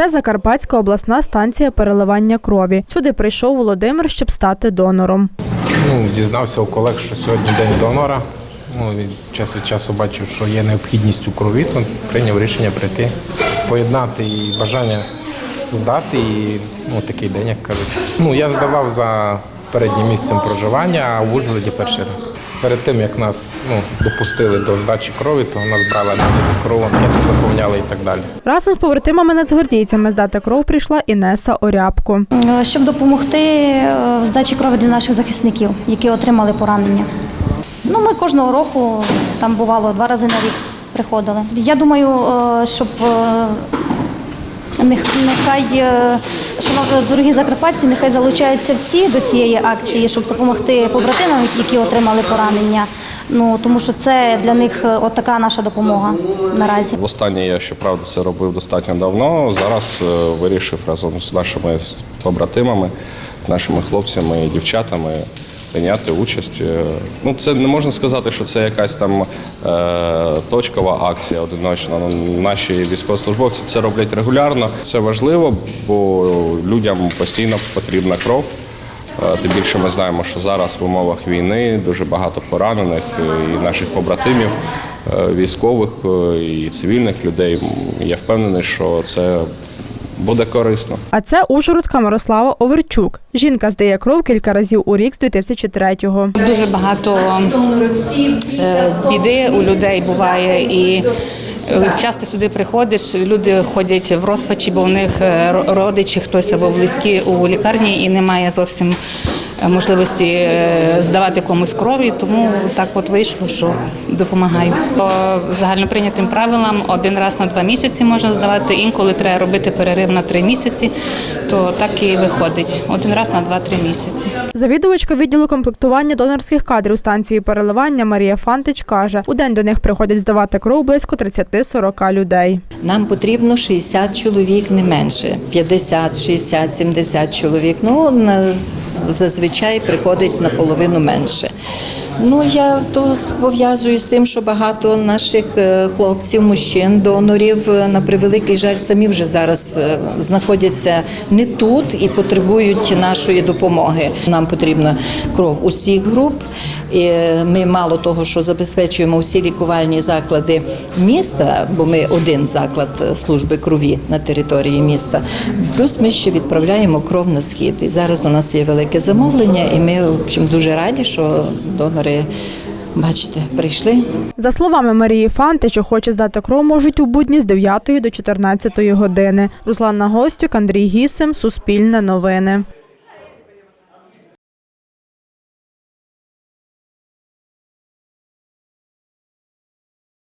Це Закарпатська обласна станція переливання крові. Сюди прийшов Володимир, щоб стати донором. Ну, дізнався у колег, що сьогодні день донора. Ну, від час від часу бачив, що є необхідність у крові, то прийняв рішення прийти, поєднати і бажання здати, і ну, такий день, як кажуть. Ну, я здавав за переднім місцем проживання, а в Ужгороді перший раз. Перед тим, як нас ну, допустили до здачі крові, то нас брали аналізи кров, анкети заповняли і так далі. Разом з побратимами-нацгвардійцями здати кров прийшла Інеса Орябко. Е, щоб допомогти е, в здачі крові для наших захисників, які отримали поранення. Ну, ми кожного року там бувало два рази на рік приходили. Я думаю, е, щоб нехай, шановні дорогі закарпатці, нехай залучаються всі до цієї акції, щоб допомогти побратимам, які отримали поранення. Ну тому що це для них отака от така наша допомога наразі. Востаннє я, щоправда, це робив достатньо давно. Зараз е, вирішив разом з нашими побратимами, нашими хлопцями і дівчатами прийняти участь. Е, Ну, це не можна сказати, що це якась там е, точкова акція одиночна. Ну, Наші військовослужбовці це роблять регулярно. Це важливо, бо людям постійно потрібна кров. Е, Тим більше ми знаємо, що зараз в умовах війни дуже багато поранених і наших побратимів, військових і цивільних людей. Я впевнений, що це буде корисно. А це Ужгородка Мирослава Оверчук. Жінка здає кров кілька разів у рік з 2003-го. Дуже багато е, біди у людей буває і. е, Часто сюди приходиш, люди ходять в розпачі, бо в них е, родичі, хтось або близькі у лікарні і немає зовсім можливості е, здавати комусь крові, тому так от вийшло, що допомагаю. По загальноприйнятим правилам один раз на два місяці можна здавати, інколи треба робити перерив на три місяці, то так і виходить. Один раз на два-три місяці. Завідувачка відділу комплектування донорських кадрів станції переливання Марія Фантич каже, у день до них приходять здавати кров близько 30-40 людей. Нам потрібно 60 чоловік не менше, 50, 60, 70 чоловік. Ну на, зазвичай приходить наполовину менше. Ну я то пов'язую з тим, що багато наших е, хлопців, мужчин, донорів е, на превеликий жаль самі вже зараз е, знаходяться не тут і потребують нашої допомоги. Нам потрібна кров усіх груп. І ми мало того, що забезпечуємо всі лікувальні заклади міста, бо ми один заклад служби крові на території міста. Плюс ми ще відправляємо кров на схід. І зараз у нас є велике замовлення, і ми в общем, дуже раді, що донори, бачите, прийшли. За словами Марії Фантич, охочі здати кров можуть у будні з 9 до 14 години. Руслана Гостюк, Андрій Гісим, Суспільне новини.